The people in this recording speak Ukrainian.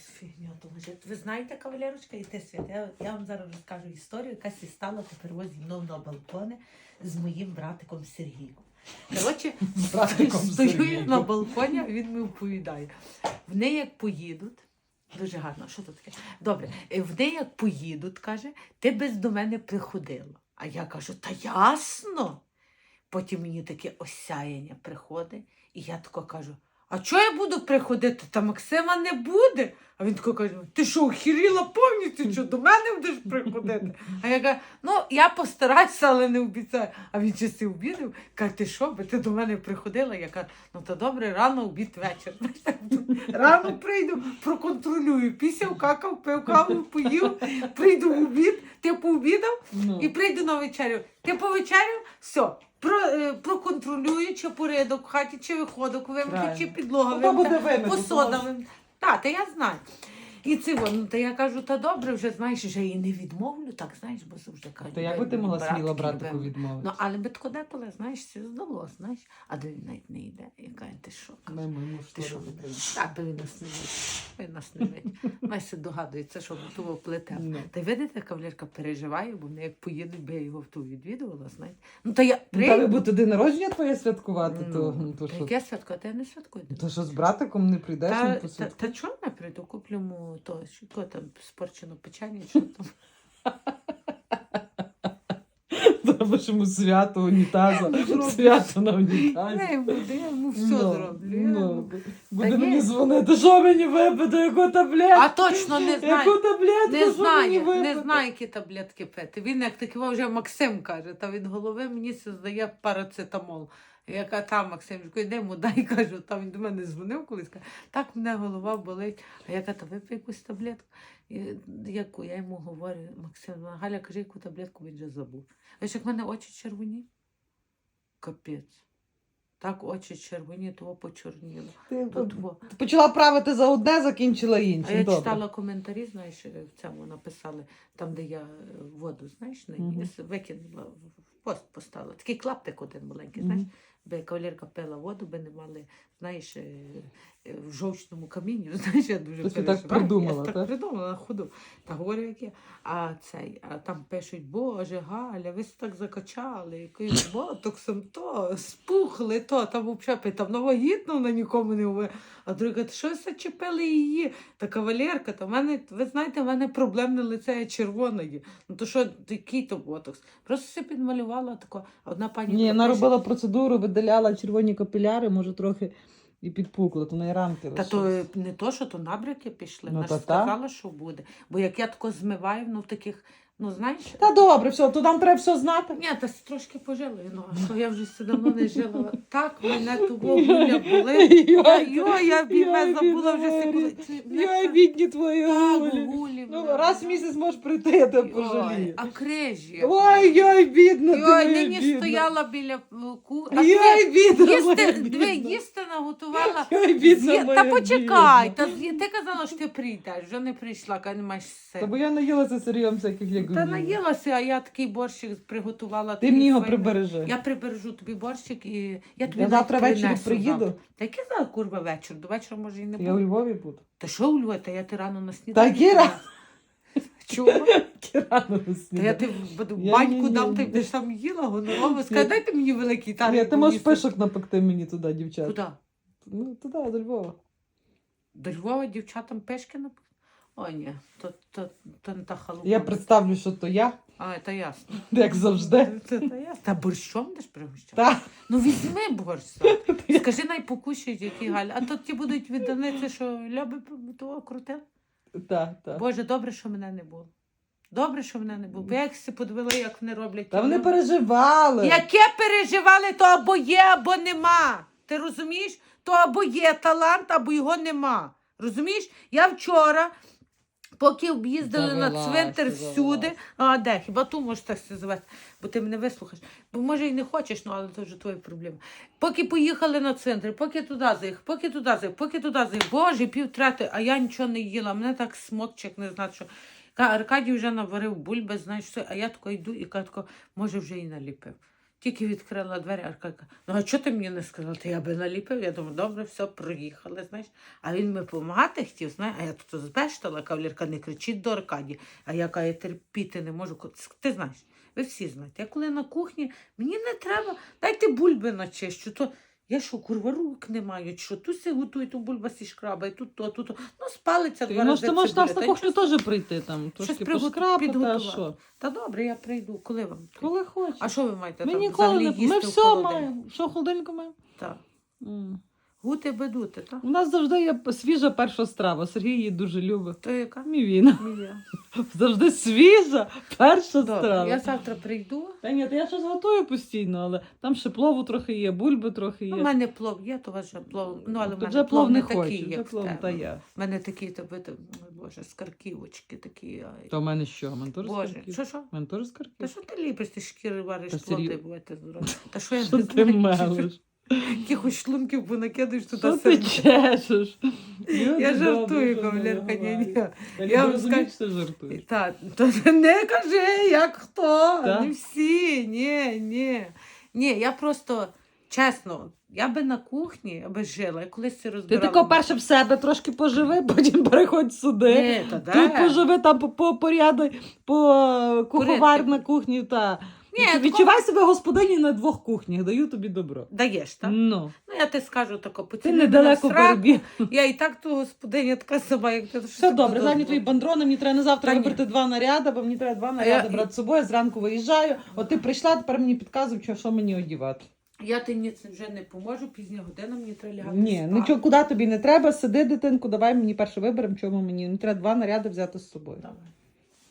якась фігня. Ви знаєте, кавалерочка, і ти свят. Я, я вам зараз розкажу історію, яка сі стала тепер ось зі мною на балконі з моїм братиком Сергійком. Коротше, стою я на балконі, а він мені оповідає. В неї як поїдуть. Дуже гарно, що тут таке? Добре, е, в неї як поїдуть, каже, ти без до мене приходила. А я кажу, та ясно. Потім мені таке осяяння приходить, і я тако кажу: а чого я буду приходити? Та Максима не буде. А він тако каже: ти що, охіріла повністю, що до мене будеш приходити? А я кажу, ну я постараюся, але не обіцяю. А він часи обідав, каже, ти що, би ти до мене приходила? Я кажу, ну то добре, рано обід вечір. Рано прийду, проконтролюю. Пісяв, какав, пив каву, поїв, прийду в обід, ти пообідав, Ну, і прийду на вечерю. Ти повечеряв, все. Про, е, проконтролюю, чи порядок в хаті, чи виходок вимкнуть, чи Правильно. підлога Ну, то буде вимито, посода то вимкнуть. Так, та я знаю. І це воно, та я кажу, та добре, вже знаєш, вже і не відмовлю, так знаєш, бо завжди кажуть. То як би ти могла братки, сміло братику відмовити? Ну, але би тако деколи, знаєш, це здалося, знаєш, а де він навіть не йде. Я кажу, ти що? Ми моєму Ти що? Так, би він нас не видить. Він нас не видить. Майся догадується, що готово плете. Ну. Та видите, кавалерка переживає, бо вони як поїдуть, би я його в ту відвідувала, знаєте. Ну, та я Ну, Та ви будете народження твоє святкувати, то, ну, то та що? яке та я не святкую. То що з братиком не прийдеш, Та, не та, посвяткуєш? та не прийду? Куплю йому то, що там спорчено печення, що там. Зробиш йому свято унітаза, свято на унітазі. Я йому, я йому все Ну, зроблю. я ну, йому- Буде Та мені ні. дзвонити, що мені випити, яку таблетку? А точно не знаю. Яку таблетку, Не що знає, мені не випити? знає, які таблетки пити. Він як такий вже Максим каже, та від голови мені це здає парацетамол. Я кажу, там Максим, йди йому дай кажу, там він до мене дзвонив колись, каже, так мене голова болить. А я кажу, випий якусь таблетку. І, яку? Я йому говорю, Максим, Галя, кажи, яку таблетку він вже забув. Ось як в мене очі червоні. Капець. Так очі червоні, того почорніло. Ти почала правити за одне, закінчила інше. А я Добре. читала коментарі, знаєш, в цьому написали, там, де я е, воду, знаєш, на Мгм. ніс, викинула, в пост поставила. Такий клаптик один маленький, знаєш, би кавалерка пила воду, би не мали, знаєш, е, е, в жовчному камінні. Знаєш, я дуже Тобто ти так переживаю. придумала, я так? так придумала на ходу. Та говорю, як я. А цей, а там пишуть, Боже, Галя, ви так закачали, якийсь ботоксом, то спухли, то там взагалі там новогідно на нікому не говорить. А друга каже, що зачепили її? Та кавалерка, та в мене, ви знаєте, в мене проблемне лице я червоне є. Ну то що, який то ботокс? Просто все підмалювала тако. Одна пані Ні, вона робила процедуру, видаляла червоні капіляри, може трохи і підпукла, то на рамки Та то не то, що то набряки пішли. Ну, Вона ж та. сказала, що буде. Бо як я тако змиваю, ну в таких, ну знаєш. Та добре, все, то нам треба все знати. Ні, та трошки пожили, ну, а що я вже все давно не жила. Так, мене того гуля були. Йой, я бігла, забула вже секунду. Йой, бідні твої гулі. гулі. Ну, раз в місяць можеш прийти, я тебе пожалію. А крижі. Ой, йой, бідна, ти Йой, нині стояла біля е, ку. Йой, бідна, моя їсти, диви, їсти наготувала. Йой, бідна З'є- моя Та почекай, бідна. та з'є- ти казала, що ти прийдеш, вже не прийшла, каже, не маєш Та сил. бо я наїлася сирієм всяких як Та наїлася, а я такий борщик приготувала. Ти такий мені його файний. прибережи. Я прибережу тобі борщик і я тобі Я навіть завтра ввечері принесу приїду. завтра. Та який зараз курва вечір? До вечора може і не Я у буде. Львові буду. Та що у Львові? Та я ти рано на сніданок. Та! Чого? Кірано Та я ти в в Я баньку дам, ти будеш там їла, гонорово. Скажи, дайте мені великий Ні, ти можеш пишок напекти мені туди, дівчат. Куди? Ну, туди, до Львова. До Львова дівчатам пешки нап... Ой, ні, то, то, то не та халупа. Я представлю, що то я, А, та ясно. як завжди. Та, та, ясно. Та борщом деш пригощати? Та. Ну візьми борщ. сам. Скажи, най покушають, які Галя. А то ті будуть відданиці, що ляби того крутили. Та, та. Боже, добре, що мене не було. Добре, що мене не було. Бо я як си подивила, як вони роблять. Та вони ляби. переживали. Яке переживали, то або є, або нема. Ти розумієш? То або є талант, або його нема. Розумієш? Я вчора, поки об'їздили на Завелась, цвинтар ти всюди, завелась. а де? Хіба ту можеш так сказати, бо ти мене вислухаєш. Бо може і не хочеш, ну але це вже твої проблеми. Поки поїхали на цвинтар, поки туди заїхав, поки туди заїхав, поки туди заїхав. Боже, пів трети, а я нічого не їла. Мене так смокчик не знати, що. Аркадій вже наварив бульби, знаєш, все, а я тако йду і кажу, тако, може вже і наліпив. Тільки відкрила двері, Арка каже, ну а чого ти мені не сказала? Та я би наліпив. Я думаю, добре, все, проїхали, знаєш. А він мені допомагати хотів, знаєш, а я тут збештала, кавлірка не кричить до Аркадії. А я каже, терпіти не можу. Ти знаєш, ви всі знаєте, я коли на кухні, мені не треба, дайте бульби начищу, то я що, курва, рук не маю, що тут се готує, то бульба сі шкрабає, тут то, тут то. Ну, спалиться два рази ти можеш нас на кухню теж прийти там, трошки пошкрабати, а що? Та добре, я прийду. Коли вам? треба? Коли хочеш. А що ви маєте Ми там ніколи взагалі не... їсти Ми в все холодильнику? маємо. Що в холодильнику маємо? Так. М. Гути бедути, так? У нас завжди є свіжа перша страва. Сергій її дуже любить. То яка? Мівіна. Мія. Завжди свіжа перша Добре, страва. я завтра прийду. Та ні, та я щось готую постійно, але там ще плову трохи є, бульби трохи є. У мене плов є, то ваше плов. Ну, але в мене плов не хочу, такий, як плов та я. У мене такі, то то, ой, Боже, скарківочки такі. Ай. То в мене що? Теж Боже, що, що? У мене? Та що ти ліпиш, ти шкіри вариш, Та плоти серйозно? будете здорові. Та що я Що не ти знаю, мелиш? Якихось шлунків понакидаєш туди Що ти серце. чешеш? Я жартую, кавалерка, ні, ні. Я Я вам розумію, скажу- що ти жартуєш. Та, то не кажи, як хто. Та? Не всі. Ні, ні. Ні, я просто чесно, я би на кухні аби жила, я колись це Ти розбирала. тако перше в себе трошки поживи, потім переходь сюди. Ні, та де? Тут поживи, там по, по поряду, по куховар Порядки. на кухні. Та. Ні, Відчувай себе господині на двох кухнях, даю тобі добро. Даєш, так? Ну, Ну, я ти скажу тако, ти поцілуй мене в недалеко сраку. перебіг. Я і так ту господиня така сама, як ти. Все добре, зайні твої бандрони, мені треба на завтра Та ні. вибрати два наряди, бо мені треба два наряди я- брати з собою, зранку виїжджаю. От ти прийшла, тепер мені підказуй, що, що мені одівати. Я тобі ні- вже не поможу, пізня година мені треба лягати. Ні, спати. нічого, куди тобі не треба, сиди, дитинку, давай мені перше виберемо, чому мені. Мені треба два наряди взяти з собою. Давай.